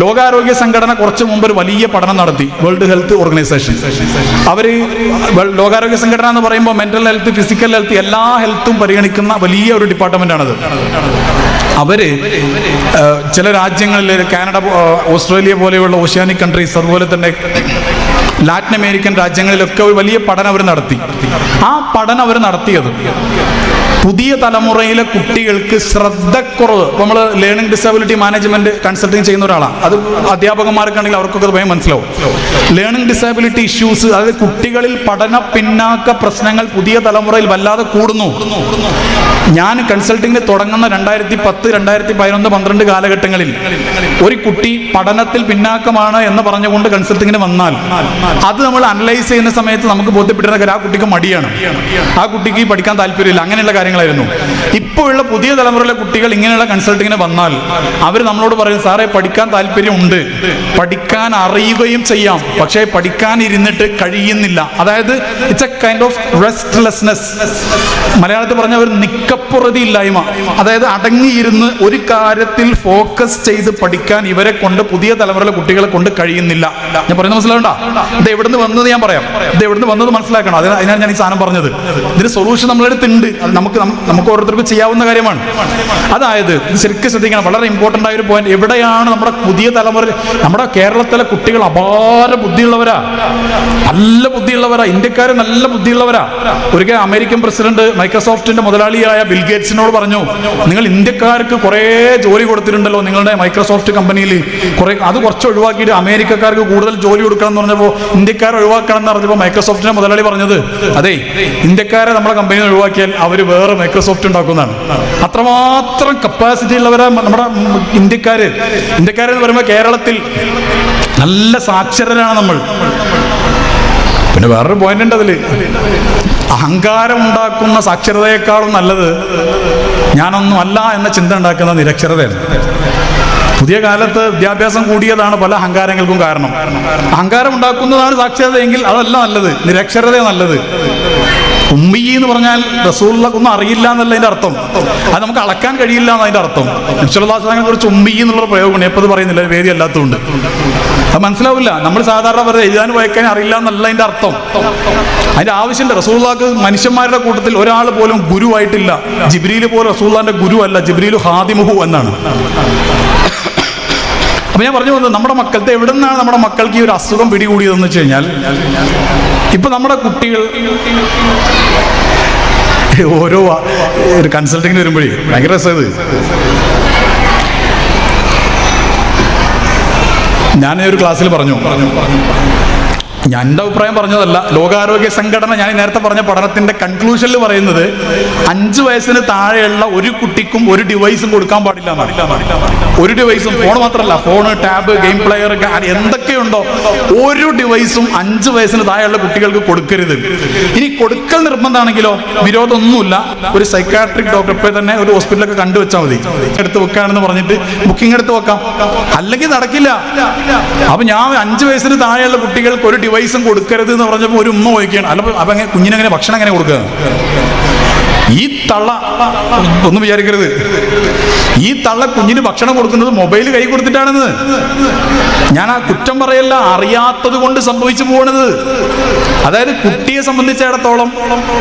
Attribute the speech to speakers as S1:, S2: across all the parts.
S1: ലോകാരോഗ്യ സംഘടന കുറച്ച് മുമ്പ് ഒരു വലിയ പഠനം നടത്തി. വേൾഡ് ഹെൽത്ത് ഓർഗനൈസേഷൻ അവർ ലോകാരോഗ്യ സംഘടന എന്ന് പറയുമ്പോൾ മെന്റൽ ഹെൽത്ത് ഫിസിക്കൽ ഹെൽത്ത് എല്ലാ ഹെൽത്തും പരിഗണിക്കുന്ന വലിയ ഒരു ഡിപ്പാർട്ട്മെന്റ് ആണത്. അവർ ചില രാജ്യങ്ങളിൽ കാനഡ ഓസ്ട്രേലിയ പോലെയുള്ള ഓഷ്യാനിക് കൺട്രീസ് അതുപോലെ തന്നെ ലാറ്റിൻ അമേരിക്കൻ രാജ്യങ്ങളിലൊക്കെ ഒരു വലിയ പഠനം അവർ നടത്തി. ആ പഠനം അവർ നടത്തിയത് പുതിയ തലമുറയിലെ കുട്ടികൾക്ക് ശ്രദ്ധക്കുറവ്. ഇപ്പോൾ നമ്മൾ ലേണിംഗ് ഡിസബിലിറ്റി മാനേജ്മെന്റ് കൺസൾട്ടിങ് ചെയ്യുന്ന ഒരാളാണ്. അത് അധ്യാപകന്മാർക്കാണെങ്കിൽ അവർക്കൊക്കെ ഭയം മനസ്സിലാവും. ലേണിംഗ് ഡിസബിലിറ്റി ഇഷ്യൂസ് അതായത് കുട്ടികളിൽ പഠന പിന്നാക്ക പ്രശ്നങ്ങൾ പുതിയ തലമുറയിൽ വല്ലാതെ കൂടുന്നു. ഞാൻ കൺസൾട്ടിങ്ങിന് തുടങ്ങുന്ന രണ്ടായിരത്തി പത്ത് രണ്ടായിരത്തി പതിനൊന്ന് പന്ത്രണ്ട് കാലഘട്ടങ്ങളിൽ ഒരു കുട്ടി പഠനത്തിൽ പിന്നാക്കമാണ് എന്ന് പറഞ്ഞുകൊണ്ട് കൺസൾട്ടിങ്ങിന് വന്നാൽ അത് നമ്മൾ അനലൈസ് ചെയ്യുന്ന സമയത്ത് നമുക്ക് ബോധ്യപ്പെട്ടിരുന്ന ആ കുട്ടിക്ക് മടിയാണ്. ആ കുട്ടിക്ക് പഠിക്കാൻ താല്പര്യമില്ല. അങ്ങനെയുള്ള കാര്യങ്ങളായിരുന്നു. ഇപ്പോഴുള്ള പുതിയ തലമുറയിലെ കുട്ടികൾ ഇങ്ങനെയുള്ള കൺസൾട്ടിങ്ങിന് വന്നാൽ അവർ നമ്മളോട് പറയും സാറേ പഠിക്കാൻ താല്പര്യമുണ്ട്. പഠിക്കാൻ അറിയുകയും ചെയ്യാം. പക്ഷേ പഠിക്കാൻ ഇരുന്നിട്ട് കഴിയുന്നില്ല. അതായത് it's a kind of restlessness മലയാളത്തിൽ പറഞ്ഞ ഒരു നിക്കപ്പുറതി ഇല്ലായ്മ. അതായത് അടങ്ങിയിരുന്ന് ഒരു കാര്യത്തിൽ ഫോക്കസ് ചെയ്ത് പഠിക്കാൻ ഇവരെ കൊണ്ട് പുതിയ തലമുറയിലെ കുട്ടികളെ കൊണ്ട് കഴിയുന്നില്ല. ഞാൻ പറയുന്നത് മനസ്സിലാവണ്ട ഇത് എവിടുന്ന് വന്നത് ഞാൻ പറയാം. ഇത് എവിടുന്ന് വന്നത് മനസ്സിലാക്കണം. അതിനാ അതിനാണ് ഞാൻ ഈ സാധനം പറഞ്ഞത്. ഇതിന് സൊല്യൂഷൻ നമ്മളെടുത്തുണ്ട് നമുക്ക് നമുക്ക് ഓരോരുത്തർക്കും ചെയ്യാവുന്ന കാര്യമാണ്. അതായത് ശരിക്കും ശ്രദ്ധിക്കണം. വളരെ ഇമ്പോർട്ടന്റ് ആയ ഒരു പോയിന്റ് എവിടെയാണ് നമ്മുടെ പുതിയ തലമുറ നമ്മുടെ കേരളത്തിലെ കുട്ടികൾ അപാര ബുദ്ധിയുള്ളവരാ. നല്ല ബുദ്ധിയുള്ളവരാ. ഇന്ത്യക്കാർ നല്ല ബുദ്ധിയുള്ളവരാ. ഒരിക്കൽ അമേരിക്കൻ പ്രസിഡന്റ് മൈക്രോസോഫ്റ്റിന്റെ മുതലാളിയായ ബിൽഗേറ്റ്സിനോട് പറഞ്ഞു നിങ്ങൾ ഇന്ത്യക്കാർക്ക് കുറേ ജോലി കൊടുത്തിട്ടുണ്ടല്ലോ നിങ്ങളുടെ മൈക്രോസോഫ്റ്റ് കമ്പനിയിൽ. കുറെ അത് കുറച്ച് ഒഴിവാക്കിയിട്ട് അമേരിക്കക്കാർക്ക് കൂടുതൽ ജോലി കൊടുക്കണം എന്ന് പറഞ്ഞപ്പോൾ ഇന്ത്യക്കാരെ ഒഴിവാക്കണം എന്ന് പറഞ്ഞപ്പോൾ മൈക്രോസോഫ്റ്റിന്റെ മുതലാളി പറഞ്ഞത് അതെ ഇന്ത്യക്കാരെ നമ്മുടെ കമ്പനിയിൽ ഒഴിവാക്കിയാൽ അവർ വേറെ മൈക്രോസോഫ്റ്റ് ഉണ്ടാക്കുന്നതാണ്. അത്രമാത്രം കപ്പാസിറ്റി ഉള്ളവരെ നമ്മുടെ ഇന്ത്യക്കാര്. ഇന്ത്യക്കാരെന്ന് പറയുമ്പോൾ കേരളത്തിൽ നല്ല സാക്ഷരരാണ് നമ്മൾ. പിന്നെ വേറൊരു പോയിന്റ് ഉണ്ട് അതിൽ. അഹങ്കാരം ഉണ്ടാക്കുന്ന സാക്ഷരതയെക്കാളും നല്ലത് ഞാനൊന്നും അല്ല എന്ന ചിന്ത ഉണ്ടാക്കുന്ന നിരക്ഷരതയാണ്. പുതിയ കാലത്ത് വിദ്യാഭ്യാസം കൂടിയതാണ് പല അഹങ്കാരങ്ങൾക്കും കാരണം. അഹങ്കാരം ഉണ്ടാക്കുന്നതാണ് സാക്ഷരതയെങ്കിൽ അതല്ല നല്ലത്. നിരക്ഷരത നല്ലത്. ഉമ്മി എന്ന് പറഞ്ഞാൽ റസൂള്ളൊന്നും അറിയില്ല എന്നല്ല അതിന്റെ അർത്ഥം. അത് നമുക്ക് അളക്കാൻ കഴിയില്ല എന്നതിന്റെ അർത്ഥം. നിശ്ചലാസാനെ കുറിച്ച് ഉമ്മി എന്നുള്ള പ്രയോഗമാണ്. എപ്പോൾ പറയുന്നില്ല വേദി അല്ലാത്തതുകൊണ്ട്. അത് മനസ്സിലാവില്ല. നമ്മൾ സാധാരണ വെറുതെ എഴുതാനും വായിക്കാനും അറിയില്ല എന്നല്ല അതിന്റെ അർത്ഥം. അതിന്റെ ആവശ്യമില്ല. റസൂള്ളാക്ക് മനുഷ്യന്മാരുടെ കൂട്ടത്തിൽ ഒരാൾ പോലും ഗുരുവായിട്ടില്ല. ജിബ്രീൽ പോലും റസൂള്ളാന്റെ ഗുരു അല്ല ജിബ്രീൽ ഹാദിമുഹു എന്നാണ്. അപ്പൊ ഞാൻ പറഞ്ഞു വന്നത് നമ്മുടെ മക്കൾക്ക് എവിടെ നിന്നാണ് നമ്മുടെ മക്കൾക്ക് ഈ ഒരു അസുഖം പിടികൂടിയതെന്ന് വെച്ച് കഴിഞ്ഞാൽ ഇപ്പൊ നമ്മുടെ കുട്ടികൾ ഓരോ ഒരു കൺസൾട്ടിങ്ങിന് വരുമ്പോഴേ ഭയങ്കര രസം ഞാൻ ഒരു ക്ലാസ്സിൽ പറഞ്ഞു. ഞാൻ എന്റെ അഭിപ്രായം പറഞ്ഞതല്ല. ലോകാരോഗ്യ സംഘടന ഞാൻ നേരത്തെ പറഞ്ഞ പഠനത്തിന്റെ കൺക്ലൂഷനിൽ പറയുന്നത് അഞ്ച് വയസ്സിന് താഴെയുള്ള ഒരു കുട്ടിക്കും ഒരു ഡിവൈസും കൊടുക്കാൻ പാടില്ല. ഒരു ഡിവൈസും ഫോൺ മാത്രമല്ല ഫോൺ ടാബ് ഗെയിം പ്ലെയർ എന്തൊക്കെയുണ്ടോ ഒരു ഡിവൈസും അഞ്ച് വയസ്സിന് താഴെയുള്ള കുട്ടികൾക്ക് കൊടുക്കരുത്. ഇനി കൊടുക്കൽ നിർബന്ധമാണെങ്കിലോ? വിരോധമൊന്നുമില്ല. ഒരു സൈക്കാട്രിക് ഡോക്ടറെ തന്നെ ഒരു ഹോസ്പിറ്റലൊക്കെ കണ്ടുവച്ചാൽ മതി. എടുത്ത് വെക്കാണെന്ന് പറഞ്ഞിട്ട് ബുക്കിംഗ് എടുത്ത് വെക്കാം. അല്ലെങ്കിൽ നടക്കില്ല. അപ്പൊ ഞാൻ അഞ്ച് വയസ്സിന് താഴെയുള്ള കുട്ടികൾക്ക് ഒരു ഡിവൈസും കൊടുക്കരുത് എന്ന് പറഞ്ഞപ്പോൾ ഒരു ഉമ്മ ചോദിക്കുകയാണ്. അല്ല അപ്പം കുഞ്ഞിനെങ്ങനെ ഭക്ഷണം എങ്ങനെ കൊടുക്കുക? ഈ തള്ള ഒന്നും വിചാരിക്കരുത്. ഈ തള്ള കുഞ്ഞിന് ഭക്ഷണം കൊടുക്കുന്നത് മൊബൈൽ കൈ കൊടുത്തിട്ടാണെന്ന്. ഞാൻ ആ കുറ്റം പറയല്ല അറിയാത്തത് കൊണ്ട് സംഭവിച്ചു പോകണത് അതായത് കുട്ടിയെ സംബന്ധിച്ചിടത്തോളം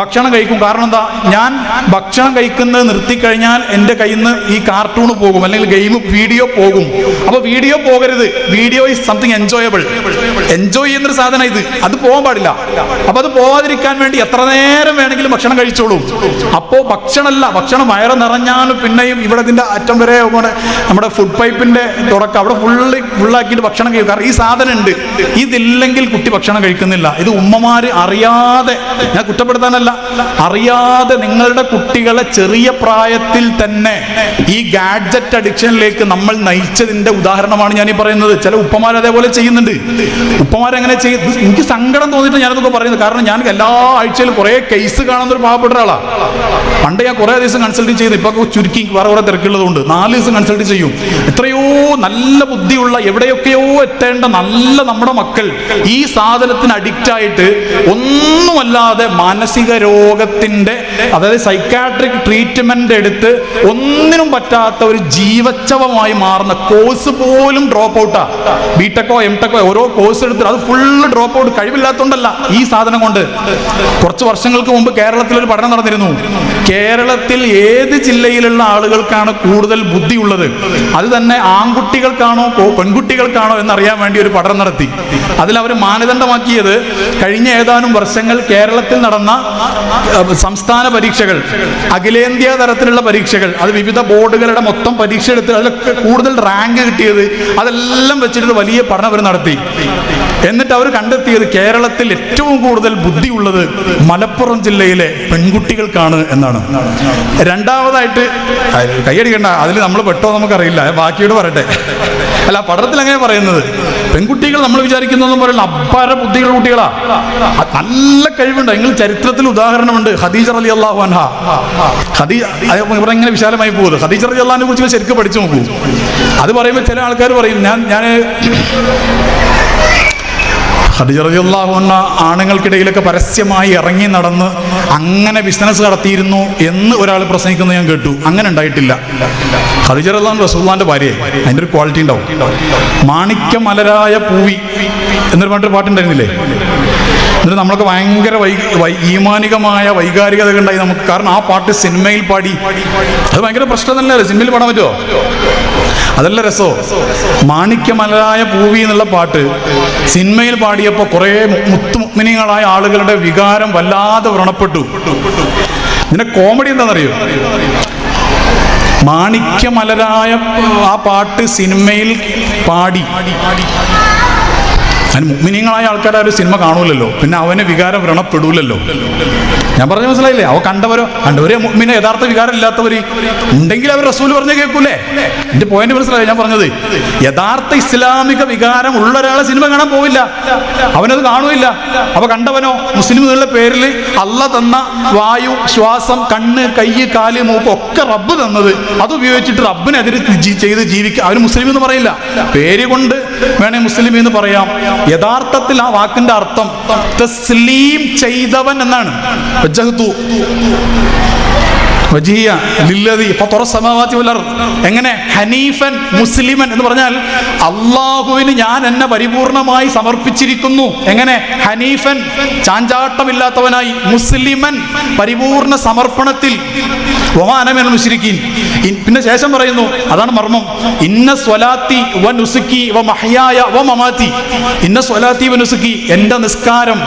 S1: ഭക്ഷണം കഴിക്കും. കാരണം എന്താ? ഞാൻ ഭക്ഷണം കഴിക്കുന്നത് നിർത്തിക്കഴിഞ്ഞാൽ എന്റെ കയ്യിൽ നിന്ന് ഈ കാർട്ടൂൺ പോകും അല്ലെങ്കിൽ ഗെയിം വീഡിയോ പോകും. അപ്പൊ വീഡിയോ പോകരുത്. Video is something enjoyable enjoy ചെയ്യുന്നൊരു സാധനം ഇത്. അത് പോകാൻ പാടില്ല. അപ്പൊ അത് പോവാതിരിക്കാൻ വേണ്ടി എത്ര നേരം വേണമെങ്കിലും ഭക്ഷണം കഴിച്ചോളൂ. അപ്പോ ഭക്ഷണമല്ല ഭക്ഷണം വയറ് നിറഞ്ഞാലും പിന്നെയും ഇവിടെ ഇതിന്റെ അറ്റം വരെ നമ്മുടെ ഫുഡ് പൈപ്പിന്റെ തുടക്കം. അവിടെ ഫുള്ള് ഫുള്ളാക്കിയിട്ട് ഭക്ഷണം കഴിക്കും. കാരണം ഈ സാധനം ഉണ്ട് ഇതില്ലെങ്കിൽ കുട്ടി ഭക്ഷണം കഴിക്കുന്നില്ല. ഇത് ഉമ്മമാര് അറിയാതെ ഞാൻ കുറ്റപ്പെടുത്താനല്ല അറിയാതെ നിങ്ങളുടെ കുട്ടികളെ ചെറിയ പ്രായത്തിൽ തന്നെ ഈ ഗാഡ്ജറ്റ് അഡിക്ഷനിലേക്ക് നമ്മൾ നയിച്ചതിന്റെ ഉദാഹരണമാണ് ഞാൻ ഈ പറയുന്നത്. ചില ഉപ്പമാർ അതേപോലെ ചെയ്യുന്നുണ്ട്. ഉപ്പമാരെങ്ങനെ ചെയ്യും? ഇത് എനിക്ക് സങ്കടം തോന്നിയിട്ട് ഞാനതൊക്കെ പറയുന്നത് കാരണം ഞാൻ എല്ലാ ആഴ്ചയിലും കുറേ കേസ് കാണുന്ന ഒരു പാവപ്പെട്ട ഒരാളാണ് പണ്ട് ഞാൻ കുറേ ദിവസം കൺസൾട്ട് ചെയ്ത്. ഇപ്പൊ ചുരുക്കി വേറെ കുറെ തിരക്കുള്ളതുകൊണ്ട് നാല് ദിവസം കൺസൾട്ട് ചെയ്യും. എത്രയോ നല്ല ബുദ്ധിയുള്ള എവിടെയൊക്കെയോ എത്തേണ്ട നല്ല നമ്മുടെ മക്കൾ ഈ സാധനത്തിന് അഡിക്റ്റ് ആയിട്ട് ഒന്നുമല്ലാതെ മാനസിക രോഗത്തിന്റെ അതായത് സൈക്കാട്രിക് ട്രീറ്റ്മെന്റ് എടുത്ത് ഒന്നിനും പറ്റാത്ത ഒരു ജീവച്ചവമായി മാറുന്ന കോഴ്സ് പോലും ഡ്രോപ്പ് ഔട്ടാ ബിടെക്കോ എം ടെക്കോ ഓരോ കോഴ്സ് എടുത്ത് അത് ഫുള്ള് ഡ്രോപ്പ് ഔട്ട് കഴിവില്ലാത്തതുകൊണ്ടല്ല ഈ സാധനം കൊണ്ട്. കുറച്ച് വർഷങ്ങൾക്ക് മുമ്പ് കേരളത്തിൽ ഒരു പഠനം നടന്നിരുന്നു. കേരളത്തിൽ ഏത് ജില്ലയിലുള്ള ആളുകൾക്കാണ് കൂടുതൽ ബുദ്ധിയുള്ളത്? അത് തന്നെ ആൺകുട്ടികൾക്കാണോ പെൺകുട്ടികൾക്കാണോ എന്നറിയാൻ വേണ്ടി ഒരു പഠനം നടത്തി. അതിൽ അവർ മാനദണ്ഡമാക്കിയത് കഴിഞ്ഞ ഏതാനും വർഷങ്ങൾ കേരളത്തിൽ നടന്ന സംസ്ഥാന പരീക്ഷകൾ അഖിലേന്ത്യാ തരത്തിലുള്ള പരീക്ഷകൾ അത് വിവിധ ബോർഡുകളുടെ മൊത്തം പരീക്ഷ എടുത്ത് അതിലൊക്കെ കൂടുതൽ റാങ്ക് കിട്ടിയത് അതെല്ലാം വെച്ചിട്ട് വലിയ പഠനം അവർ നടത്തി. എന്നിട്ട് അവർ കണ്ടെത്തിയത് കേരളത്തിൽ ഏറ്റവും കൂടുതൽ ബുദ്ധിയുള്ളത് മലപ്പുറം ജില്ലയിലെ പെൺകുട്ടികൾക്കാണ്. എന്നാണ്. രണ്ടാമതായിട്ട് കൈയടിക്കണ്ട. അതിൽ നമ്മൾ പെട്ടോ നമുക്കറിയില്ല. ബാക്കിയോട് പറയട്ടെ. അല്ല പഠനത്തിൽ അങ്ങനെ പറയുന്നത്? പെൺകുട്ടികൾ നമ്മൾ വിചാരിക്കുന്നതെന്ന് പറയുന്നത് അപ്പാര ബുദ്ധികൾ കുട്ടികളാ. നല്ല കഴിവുണ്ട്. എങ്കിൽ ചരിത്രത്തിൽ ഉദാഹരണമുണ്ട്. ഖദീജ അലി അള്ളാഹു അൻഹ ഖദീജ ഇവിടെ ഇങ്ങനെ വിശാലമായി പോകുന്നത്. ഖദീജ അലി അള്ളഹാനെ കുറിച്ച് ശരിക്കും പഠിച്ചു നോക്കൂ. അത് പറയുമ്പോൾ ചില ആൾക്കാർ പറയും ഞാൻ ഞാൻ ഖദീജ എന്ന ആണുങ്ങൾക്കിടയിലൊക്കെ പരസ്യമായി ഇറങ്ങി നടന്ന് അങ്ങനെ ബിസിനസ് നടത്തിയിരുന്നു എന്ന് ഒരാൾ പ്രസംഗിക്കുന്നത് ഞാൻ കേട്ടു. അങ്ങനെ ഉണ്ടായിട്ടില്ല. ഖദീജ റളിയല്ലാഹു റസൂല്ലാന്റെ ഭാര്യയെ. അതിന്റെ ഒരു ക്വാളിറ്റി ഉണ്ടാവും. മാണിക്യ മലരായ പൂവി എന്നൊരു പറഞ്ഞൊരു പാട്ടുണ്ടായിരുന്നില്ലേ? എന്നിട്ട് നമ്മളൊക്കെ ഭയങ്കര വൈ ഈമാനികമായ ഉണ്ടായി നമുക്ക്. കാരണം ആ പാട്ട് സിനിമയിൽ പാടി. അത് ഭയങ്കര പ്രശ്നം തന്നെയല്ലേ? സിനിമയിൽ പാടാൻ പറ്റുമോ? അതല്ല രസോ? മാണിക്യമലരായ പൂവി എന്നുള്ള പാട്ട് സിനിമയിൽ പാടിയപ്പോൾ കുറേ മുത്തുമുഗ്മിനികളായ ആളുകളുടെ വികാരം വല്ലാതെ വ്രണപ്പെട്ടു. ഇതിന്റെ കോമഡി എന്താണെന്നറിയോ? മാണിക്യമലരായ ആ പാട്ട് സിനിമയിൽ പാടി. അതിന് മുഗ്മിനിങ്ങളായ ആൾക്കാർ ആ ഒരു സിനിമ കാണൂലല്ലോ. പിന്നെ അവന് വികാരം വ്രണപ്പെടൂലല്ലോ. ഞാൻ പറഞ്ഞ മനസ്സിലായില്ലേ? അവ കണ്ടവരോ? കണ്ടവരെ മുഗ്മിനെ യഥാർത്ഥ വികാരം ഇല്ലാത്തവർ ഉണ്ടെങ്കിൽ അവർ റസൂൽ പറഞ്ഞ കേൾക്കൂലേ? എന്റെ പോയിന്റ് മനസ്സിലായി? ഞാൻ പറഞ്ഞത് യഥാർത്ഥ ഇസ്ലാമിക വികാരം ഉള്ള ഒരാളെ സിനിമ കാണാൻ പോവില്ല. അവനത് കാണൂല്ല അവ കണ്ടവനോ? മുസ്ലിം എന്നുള്ള പേരിൽ അല്ല തന്ന വായു ശ്വാസം കണ്ണ് കയ്യ് കാൽ മൂക്ക് ഒക്കെ റബ്ബ് തന്നത്. അത് ഉപയോഗിച്ചിട്ട് റബ്ബിനെതിരെ ചെയ്ത് ജീവിക്കുക അവന് മുസ്ലിം എന്ന് പറയില്ല. പേര് കൊണ്ട് വേണേ മുസ്ലിം എന്ന് പറയാം. യഥാർത്ഥത്തിൽ ആ വാക്കിന്റെ അർത്ഥം തസ്ലീം ചെയ്തവൻ എന്നാണ്. എങ്ങനെ? ഹനീഫൻ മുസ്ലിമൻ എന്ന് പറഞ്ഞാൽ അള്ളാഹുവിന് ഞാൻ എന്നെ പരിപൂർണമായി സമർപ്പിച്ചിരിക്കുന്നു. എങ്ങനെ? ഹനീഫൻ ചാഞ്ചാട്ടമില്ലാത്തവനായി. മുസ്ലിമൻ പരിപൂർണ സമർപ്പണത്തിൽ. പിന്നെ ശേഷം പറയുന്നു അതാണ് മർമ്മം. ഇന്ന സ്വലാത്തി വ നുസുക്കി വ മഹയായ വ മമാത്തി. ഇന്ന സ്വലാത്തി വ നുസുക്കി എന്റെ നിസ്കാരം.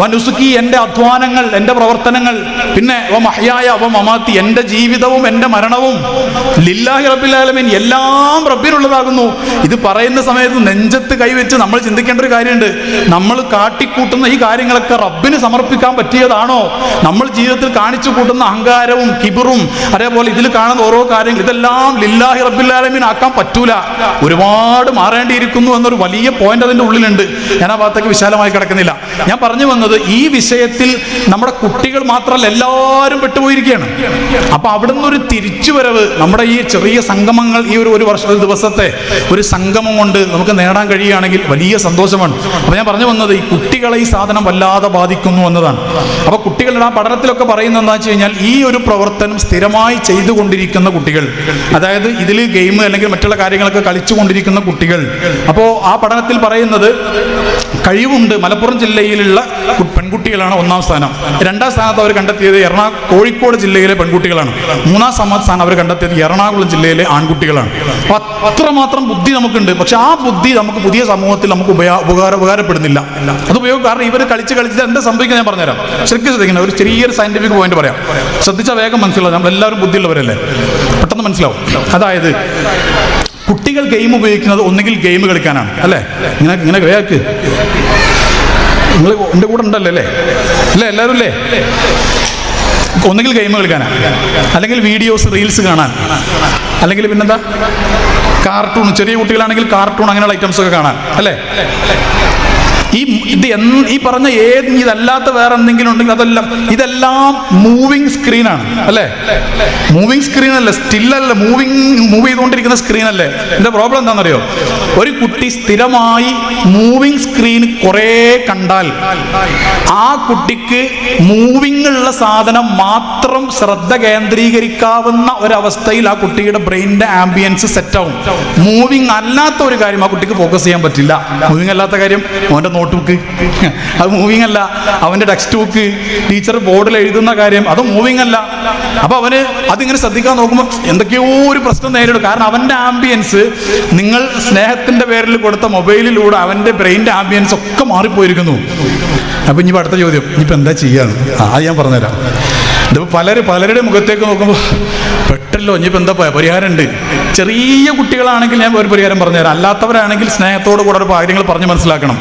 S1: വ നുസുക്കി എന്റെ അധ്വാനങ്ങൾ എന്റെ പ്രവർത്തനങ്ങൾ. പിന്നെ വ മഹയായ വ മമാത്തി. എന്റെ ജീവിതവും എന്റെ മരണവും ലില്ലാഹി റബ്ബിലാലമീൻ എല്ലാം റബ്ബിനുള്ളതാകുന്നു ഇത് പറയുന്ന സമയത്ത് നെഞ്ചത്ത് കൈവച്ച് നമ്മൾ ചിന്തിക്കേണ്ട ഒരു കാര്യമുണ്ട്. നമ്മൾ കാട്ടിക്കൂട്ടുന്ന ഈ കാര്യങ്ങളൊക്കെ റബ്ബിന് സമർപ്പിക്കാൻ പറ്റിയതാണോ? നമ്മൾ ജീവിതത്തിൽ കാണിച്ചു കൂട്ടുന്ന അഹങ്കാരവും കിബിറും അതേപോലെ ഇതിൽ കാണുന്ന ഓരോ കാര്യങ്ങൾ ഇതെല്ലാം ലില്ലാഹി റബ്ബിലാലമീൻ ആക്കാൻ പറ്റൂല. ഒരുപാട് മാറേണ്ടിയിരിക്കുന്നു എന്നൊരു വലിയ പോയിന്റ് അതിന്റെ ഉള്ളിലുണ്ട്. ഞാൻ ആ ഭാഗത്തേക്ക് വിശാലമായി കിടക്കുന്നില്ല. ഞാൻ പറഞ്ഞു വന്നത് ഈ വിഷയത്തിൽ നമ്മുടെ കുട്ടികൾ മാത്രമല്ല എല്ലാവരും പെട്ടുപോയിരിക്കുകയാണ്. അപ്പൊ അവിടെ ഒരു തിരിച്ചുവരവ് നമ്മുടെ ഈ ചെറിയ സംഗമങ്ങൾ ഈ ഒരു ഒരു ദിവസത്തെ ഒരു സംഗമം കൊണ്ട് നമുക്ക് നേടാൻ കഴിയുകയാണെങ്കിൽ വലിയ സന്തോഷമാണ്. അപ്പൊ ഞാൻ പറഞ്ഞു വന്നത് ഈ കുട്ടികളെ ഈ സാധനം വല്ലാതെ ബാധിക്കുന്നു എന്നതാണ്. അപ്പൊ കുട്ടികളുടെ ആ പഠനത്തിലൊക്കെ പറയുന്നത് എന്താ വെച്ച് കഴിഞ്ഞാൽ ഈ ഒരു പ്രവർത്തനം സ്ഥിരമായി ചെയ്തുകൊണ്ടിരിക്കുന്ന കുട്ടികൾ അതായത് ഇതിൽ ഗെയിം അല്ലെങ്കിൽ മറ്റുള്ള കാര്യങ്ങളൊക്കെ കളിച്ചുകൊണ്ടിരിക്കുന്ന കുട്ടികൾ. അപ്പോൾ ആ പഠനത്തിൽ പറയുന്നത് കഴിവുണ്ട്. മലപ്പുറം ജില്ലയിലുള്ള പെൺകുട്ടികളാണ് ഒന്നാം സ്ഥാനം. രണ്ടാം സ്ഥാനത്ത് അവർ കണ്ടെത്തിയത് എറണാകുളം കോഴിക്കോട് ജില്ലയിലെ പെൺകുട്ടികളാണ് മൂന്നാം സ്ഥാനം അവർ കണ്ടെത്തിയത് എറണാകുളം ജില്ലയിലെ ആൺകുട്ടികളാണ്. അത്രമാത്രം ബുദ്ധി നമുക്കുണ്ട്. പക്ഷെ ആ ബുദ്ധി നമുക്ക് പുതിയ സമൂഹത്തിൽ നമുക്ക് ഉപയോഗ ഉപകാര ഉപകാരപ്പെടുന്നില്ല. അത് ഉപയോഗം കാരണം ഇവർ കളിച്ച് കളിച്ച് എന്താ സംഭവിക്കുന്നത് ഞാൻ പറഞ്ഞുതരാം. ശരിക്കും ശ്രദ്ധിക്കണം. ഒരു ചെറിയൊരു സയന്റിഫിക് പോയിന്റ് പറയാം. ശ്രദ്ധിച്ചാൽ വേഗം മനസ്സിലാവും. നമ്മൾ എല്ലാവരും ബുദ്ധിയുള്ളവരല്ലേ? പെട്ടെന്ന് മനസ്സിലാവും. അതായത് കുട്ടികൾ ഗെയിം ഉപയോഗിക്കുന്നത് ഒന്നുകിൽ ഗെയിം കളിക്കാനാണ്. അല്ലേ? ഇങ്ങനെ ഇങ്ങനെ വേക്ക് നിങ്ങൾ എന്റെ കൂടെ ഉണ്ടല്ലേ അല്ലേ? അല്ലേ? എല്ലാവരും അല്ലേ? ഒന്നുകിൽ ഗെയിം കളിക്കാനാണ് അല്ലെങ്കിൽ വീഡിയോസ് റീൽസ് കാണാൻ അല്ലെങ്കിൽ പിന്നെന്താ? കാർട്ടൂൺ ചെറിയ കുട്ടികളാണെങ്കിൽ കാർട്ടൂൺ അങ്ങനെയുള്ള ഐറ്റംസ് ഒക്കെ കാണാൻ അല്ലേ? ഈ ഇത് ഈ പറഞ്ഞ ഏത് ഇതല്ലാത്ത വേറെ എന്തെങ്കിലും ഉണ്ടെങ്കിൽ അതെല്ലാം ഇതെല്ലാം മൂവിങ് സ്ക്രീനാണ് അല്ലേ? മൂവിങ് സ്ക്രീൻ അല്ല സ്റ്റില്ലല്ല മൂവിങ് മൂവ് ചെയ്തുകൊണ്ടിരിക്കുന്ന സ്ക്രീൻ അല്ലേ? എന്റെ പ്രോബ്ലം എന്താണെന്നറിയോ? ഒരു കുട്ടി സ്ഥിരമായി മൂവിങ് സ്ക്രീൻ കുറേ കണ്ടാൽ ആ കുട്ടിക്ക് മൂവിങ് ഉള്ള സാധനം മാത്രം ശ്രദ്ധ കേന്ദ്രീകരിക്കാവുന്ന ഒരവസ്ഥയിൽ ആ കുട്ടിയുടെ ബ്രെയിനിന്റെ ആംബിയൻസ് സെറ്റ് ആവും. മൂവിങ് അല്ലാത്ത ഒരു കാര്യം ആ കുട്ടിക്ക് ഫോക്കസ് ചെയ്യാൻ പറ്റില്ല. മൂവിങ് അല്ലാത്ത കാര്യം അവന്റെ നോട്ട് ബുക്ക് അത് മൂവിങ് അല്ല. അവന്റെ ടെക്സ്റ്റ് ബുക്ക് ടീച്ചർ ബോർഡിൽ എഴുതുന്ന കാര്യം അത് മൂവിങ് അല്ല. അപ്പൊ അവന് അതിങ്ങനെ ശ്രദ്ധിക്കാൻ നോക്കുമ്പോൾ എന്തൊക്കെയോ ഒരു പ്രശ്നം നേരിടും. കാരണം അവന്റെ ആംബിയൻസ് നിങ്ങൾ സ്നേഹത്തിന്റെ പേരിൽ കൊടുത്ത മൊബൈലിലൂടെ അവന്റെ ബ്രെയിന്റെ ആംബിയൻസ് ഒക്കെ മാറിപ്പോയിരിക്കുന്നു. അപ്പൊ ഇനി അടുത്ത ചോദ്യം. ഇനിയിപ്പോ എന്താ ചെയ്യാന്ന്? ആ ഞാൻ പറഞ്ഞുതരാം. ഇതിപ്പോ പലര് പലരുടെ മുഖത്തേക്ക് നോക്കുമ്പോൾ പെട്ടല്ലോ ഇനിയിപ്പോ എന്താ പരിഹാരമുണ്ട്. ചെറിയ കുട്ടികളാണെങ്കിൽ ഞാൻ ഒരു പരിഹാരം പറഞ്ഞുതരാം. അല്ലാത്തവരാണെങ്കിൽ സ്നേഹത്തോട് കൂടെ ഒരു കാര്യങ്ങൾ പറഞ്ഞ് മനസ്സിലാക്കണം.